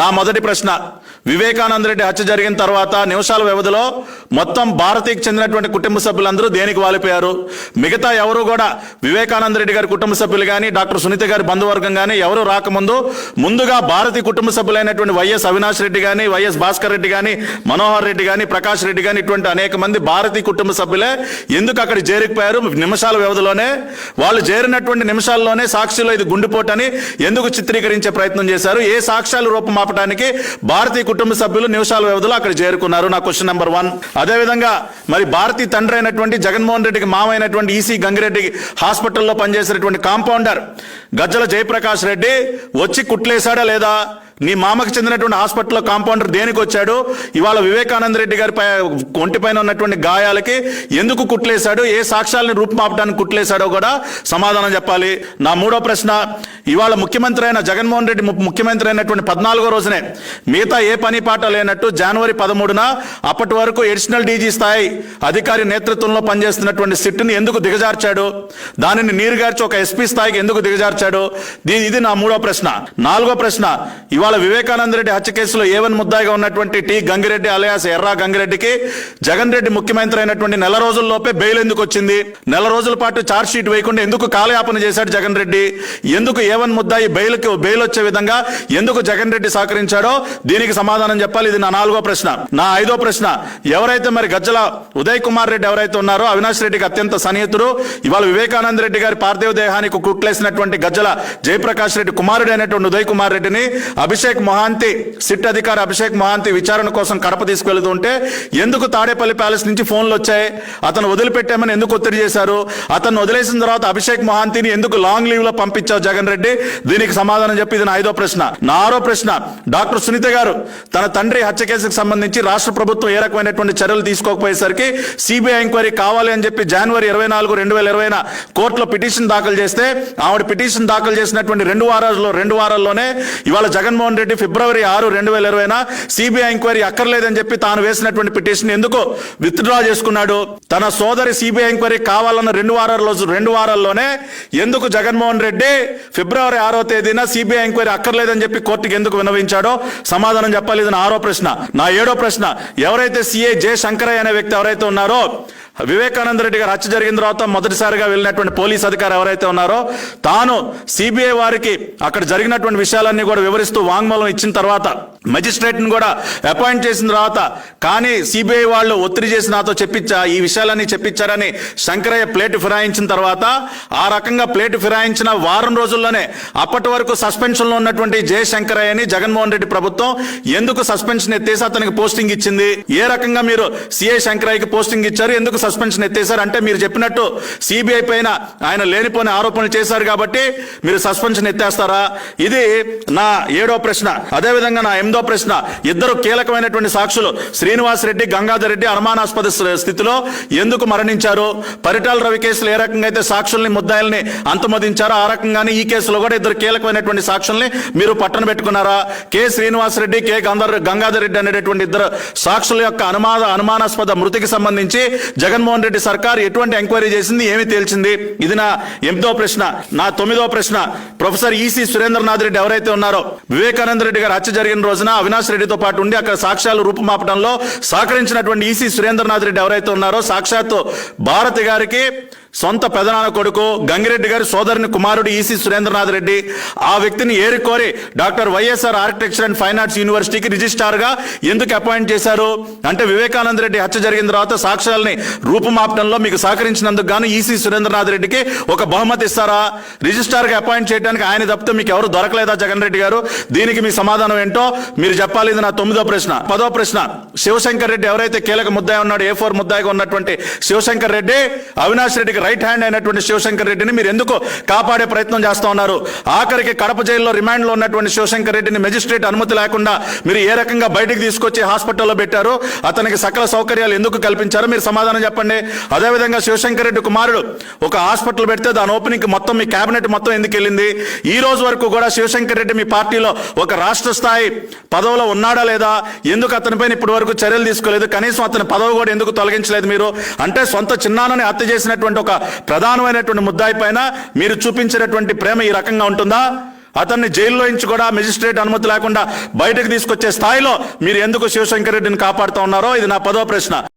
నా మొదటి ప్రశ్న. వివేకానంద రెడ్డి హత్య జరిగిన తర్వాత నిమిషాల వ్యవధిలో మొత్తం భారతీయకు చెందినటువంటి కుటుంబ సభ్యులందరూ దేనికి వాలిపోయారు? మిగతా ఎవరు కూడా వివేకానంద రెడ్డి గారి కుటుంబ సభ్యులు కానీ డాక్టర్ సునీత గారి బంధువర్గం కానీ ఎవరు రాకముందు ముందుగా భారతీయ కుటుంబ సభ్యులైనటువంటి వైఎస్ అవినాష్ రెడ్డి కానీ వైఎస్ భాస్కర్ రెడ్డి కానీ మనోహర్ రెడ్డి కానీ ప్రకాష్ రెడ్డి కానీ ఇటువంటి అనేక మంది భారతీయ కుటుంబ సభ్యులే ఎందుకు అక్కడ చేరికిపోయారు నిమిషాల వ్యవధిలోనే. వాళ్ళు చేరినటువంటి నిమిషాల్లోనే సాక్షిలో ఇది గుండెపోటని ఎందుకు చిత్రీకరించే ప్రయత్నం చేశారు? ఏ సాక్ష్యాల రూపం ఆపడానికి భారతీయ కుటుంబ సభ్యులు నిమిషాల వ్యవధిలో అక్కడ చేరుకున్నారు. నా క్వశ్చన్ నెంబర్ వన్ అదేవిధంగా మరి భారతీయ తండ్రి అయినటువంటి జగన్మోహన్ రెడ్డికి మామైనటువంటి ఈసీ గంగిరెడ్డి హాస్పిటల్లో పనిచేసినటువంటి కాంపౌండర్ గజ్జల జయప్రకాష్ రెడ్డి వచ్చి కుట్లేశాడా లేదా? నీ మామకు చెందినటువంటి హాస్పిటల్లో కాంపౌండర్ దేనికి వచ్చాడు? ఇవాళ వివేకానంద రెడ్డి గారి పై ఒంటిపైన ఉన్నటువంటి గాయాలకి ఎందుకు కుట్లేశాడు? ఏ సాక్ష్యాలను రూపుమాపడానికి కుట్లేశాడో కూడా సమాధానం చెప్పాలి. నా మూడో ప్రశ్న ఇవాళ ముఖ్యమంత్రి అయిన జగన్మోహన్ రెడ్డి ముఖ్యమంత్రి అయినటువంటి పద్నాలుగో రోజునే మిగతా ఏ పని పాట లేనట్టు జనవరి పదమూడున అప్పటి వరకు ఎడిషనల్ డీజీ స్థాయి అధికారి నేతృత్వంలో పనిచేస్తున్నటువంటి సిట్టుని ఎందుకు దిగజార్చాడు? దానిని నీరుగార్చి ఒక ఎస్పీ స్థాయికి ఎందుకు దిగజార్చాడు? ఇది నా మూడో ప్రశ్న. నాలుగో ప్రశ్న ఇవాళ వివేకానంద రెడ్డి హత్య కేసులో ఏవన్ ముద్దాయిగా ఉన్నటువంటి టి గంగిరెడ్డి అలయాస్ ఎర్రా గంగిరెడ్డికి జగన్ రెడ్డి ముఖ్యమంత్రి అయినటువంటి నెల రోజుల్లోపే బెయిల్ ఎందుకు వచ్చింది? నెల రోజుల పాటు ఛార్జ్ షీట్ వేయకుండా ఎందుకు కాలయాపన చేశాడు జగన్ రెడ్డి? ఎందుకు ఏవన్ ముద్దాయి బెయిల్కి బెయిల్ వచ్చే విధంగా ఎందుకు జగన్ రెడ్డి సహకరించాడో దీనికి సమాధానం చెప్పాలి. ఇది నా నాలుగో ప్రశ్న. నా ఐదో ప్రశ్న. ఎవరైతే మరి గజ్జల ఉదయ్ కుమార్ రెడ్డి ఎవరైతే ఉన్నారో అవినాష్ రెడ్డికి అత్యంత సన్నిహితుడు. ఇవాళ వివేకానంద రెడ్డి గారి పార్థివ దేహానికి కుట్లేసినటువంటి గజ్జల జయప్రకాష్ రెడ్డి కుమారుడు అయినటువంటి ఉదయ్ కుమార్ రెడ్డిని అభిషేక్ మహాంతి సిట్ అధికారి అభిషేక్ మహాంతి విచారణ కోసం కడప తీసుకెళ్తుంటే ఎందుకు తాడేపల్లి ప్యాలెస్ నుంచి ఫోన్లు వచ్చాయి? అతను వదిలిపెట్టామని ఎందుకు ఒత్తిడి చేశారు? అతను వదిలేసిన తర్వాత అభిషేక్ మహాంతిని ఎందుకు లాంగ్ లీవ్లో పంపించావు జగన్ రెడ్డి? దీనికి సమాధానం చెప్పి ఇది నా ఐదో ప్రశ్న. నా ఆరో ప్రశ్న డాక్టర్ సునీత గారు తన తండ్రి హత్య కేసుకు సంబంధించి రాష్ట్ర ప్రభుత్వం ఏ రకమైనటువంటి చర్యలు తీసుకోకపోయేసరికి సిబిఐ ఎంక్వైరీ కావాలి అని చెప్పి జనవరి ఇరవై నాలుగు రెండు వేల ఇరవైన కోర్టులో పిటిషన్ దాఖలు చేస్తే ఆవిడ పిటిషన్ దాఖలు చేసినటువంటి రెండు వారాల్లో రెండు వారాల్లోనే ఇవాళ జగన్మోహన్ రెడ్డి ఫిబ్రవరి ఆరు రెండు వేల ఇరవైన సిబిఐ ఎంక్వైరీ అక్కర్లేదని చెప్పి తాను వేసినటువంటి పిటిషన్ ఎందుకు విత్డ్రా చేసుకున్నాడు? తన సోదరి సిబిఐ ఎంక్వైరీ కావాలన్న రెండు వారాల్లో రెండు వారాల్లోనే ఎందుకు జగన్మోహన్ రెడ్డి ఫిబ్రవరి ఆరో తేదీన సిబిఐ ఎంక్వైరీ అక్కర్లేదని చెప్పి కోర్టుకి ఎందుకు విన్నవించాడో సమాధానం చెప్పాలి. ఇది నా ఆరో ప్రశ్న. నా ఏడో ప్రశ్న. ఎవరైతే సిఐ జే శంకరయ్య అనే వ్యక్తి ఎవరైతే ఉన్నారో వివేకానంద రెడ్డి గారు హత్య జరిగిన తర్వాత మొదటిసారిగా వెళ్ళినటువంటి పోలీస్ అధికారి ఎవరైతే ఉన్నారో తాను సిబిఐ వారికి అక్కడ జరిగినటువంటి విషయాలన్నీ కూడా వివరిస్తూ వాంగ్మూలం ఇచ్చిన తర్వాత మెజిస్ట్రేట్ని కూడా అపాయింట్ చేసిన తర్వాత కానీ సిబిఐ వాళ్ళు ఒత్తిడి చేసి నాతో చెప్పించా ఈ విషయాలన్నీ చెప్పించారని శంకరయ్య ప్లేట్ ఫిరాయించిన తర్వాత ఆ రకంగా ప్లేట్ ఫిరాయించిన వారం రోజుల్లోనే అప్పటి వరకు సస్పెన్షన్లో ఉన్నటువంటి జయశంకరయ్యని జగన్మోహన్ రెడ్డి ప్రభుత్వం ఎందుకు సస్పెన్షన్ ఎత్తేసి అతనికి పోస్టింగ్ ఇచ్చింది? ఏ రకంగా మీరు సిఐ శంకరయ్యకి పోస్టింగ్ ఇచ్చారు? ఎందుకు సస్పెన్షన్ ఎత్తేసారు అంటే మీరు చెప్పినట్టు సిబిఐ పైన ఆయన లేనిపోని ఆరోపణలు చేశారు కాబట్టి మీరు సస్పెన్షన్ ఎత్తేస్తారా? ఇది నా ఏడో ప్రశ్న. అదేవిధంగా నా ఎనిమిదో ప్రశ్న. ఇద్దరు కీలకమైనటువంటి సాక్షులు శ్రీనివాస్ రెడ్డి గంగాధర్ రెడ్డి అనుమానాస్పద స్థితిలో ఎందుకు మరణించారు? పరిటాల రవి కేసులు ఏ రకంగా అయితే సాక్షుల్ని ముద్దాయిల్ని అంతమొదించారో ఆ రకంగానే ఈ కేసులో కూడా ఇద్దరు కీలకమైనటువంటి సాక్షుల్ని మీరు పట్టణ పెట్టుకున్నారా? కె శ్రీనివాస్ రెడ్డి కె గంధర్ గంగాధర్ రెడ్డి అనేటటువంటి ఇద్దరు సాక్షుల యొక్క అనుమాన అనుమానాస్పద మృతికి సంబంధించి జగన్మోహన్ రెడ్డి సర్కార్ ఎటువంటి ఎంక్వైరీ చేసింది ఏమి తేల్చింది? ఇది నా ఎనిమిదో ప్రశ్న. నా తొమ్మిదో ప్రశ్న. ప్రొఫెసర్ ఈసీ సురేంద్రనాథ్ రెడ్డి ఎవరైతే ఉన్నారో వివేకానంద రెడ్డి గారు హత్య జరిగిన రోజున అవినాష్ రెడ్డితో పాటు ఉండి అక్కడ సాక్ష్యాలు రూపుమాపడంలో సహకరించినటువంటి ఈసీ సురేంద్రనాథ్ రెడ్డి ఎవరైతే ఉన్నారో సాక్షాత్తు భారతి గారికి సొంత పెదనాన్న కొడుకు గంగిరెడ్డి గారి సోదరుని కుమారుడు ఈసీ సురేంద్రనాథ్ రెడ్డి ఆ వ్యక్తిని ఏరుకోరి doctor YSR architecture and fine arts యూనివర్సిటీకి రిజిస్ట్రార్గా ఎందుకు అపాయింట్ చేశారు? అంటే వివేకానంద రెడ్డి హత్య జరిగిన తర్వాత సాక్ష్యాలని రూపుమాపడంలో మీకు సహకరించినందుకు గాను ఈసీ సురేంద్రనాథ్ రెడ్డికి ఒక బహుమతి ఇస్తారా? రిజిస్ట్రార్గా అపాయింట్ చేయడానికి ఆయన తప్పితే మీకు ఎవరు దొరకలేదా జగన్ రెడ్డి గారు? దీనికి మీ సమాధానం ఏంటో మీరు చెప్పాలి. ఇది నా తొమ్మిదో ప్రశ్న. పదో ప్రశ్న. శివశంకర్ రెడ్డి ఎవరైతే కీలక ముద్దాయి ఉన్నాడు ఏ ఫోర్ ముద్దాయిగా ఉన్నటువంటి శివశంకర్ రెడ్డి అవినాష్ రెడ్డికి రైట్ హ్యాండ్ అయినటువంటి శివశంకర్ రెడ్డిని మీరు ఎందుకు కాపాడే ప్రయత్నం చేస్తూ ఉన్నారు? ఆఖరికి కడప జైల్లో రిమాండ్లో ఉన్నటువంటి శివశంకర్ రెడ్డిని మెజిస్ట్రేట్ అనుమతి లేకుండా మీరు ఏ రకంగా బయటికి తీసుకొచ్చి హాస్పిటల్లో పెట్టారు? అతనికి సకల సౌకర్యాలు ఎందుకు కల్పించారో? మీరు సమాధానం చెప్పండి. అదేవిధంగా శివశంకర్ రెడ్డి కుమారుడు ఒక హాస్పిటల్ పెడితే దాని ఓపెనింగ్ మొత్తం మీ కేబినెట్ మొత్తం ఎందుకు వెళ్ళింది? ఈ రోజు వరకు కూడా శివశంకర్ రెడ్డి మీ పార్టీలో ఒక రాష్ట్ర స్థాయి పదవిలో ఉన్నాడా లేదా? ఎందుకు అతనిపైన ఇప్పటి వరకు చర్యలు తీసుకోలేదు? కనీసం అతని పదవి కూడా ఎందుకు తొలగించలేదు మీరు? అంటే సొంత చిన్నానని హత్య చేసినటువంటి ఒక ప్రధానమైనటువంటి ముద్దాయి పైన మీరు చూపించినటువంటి ప్రేమ ఈ రకంగా ఉంటుందా? అతన్ని జైల్లో నుంచి కూడా మెజిస్ట్రేట్ అనుమతి లేకుండా బయటకు తీసుకొచ్చే స్థాయిలో మీరు ఎందుకు శివశంకర్ రెడ్డిని కాపాడుతూ ఉన్నారో ఇది నా పదో ప్రశ్న.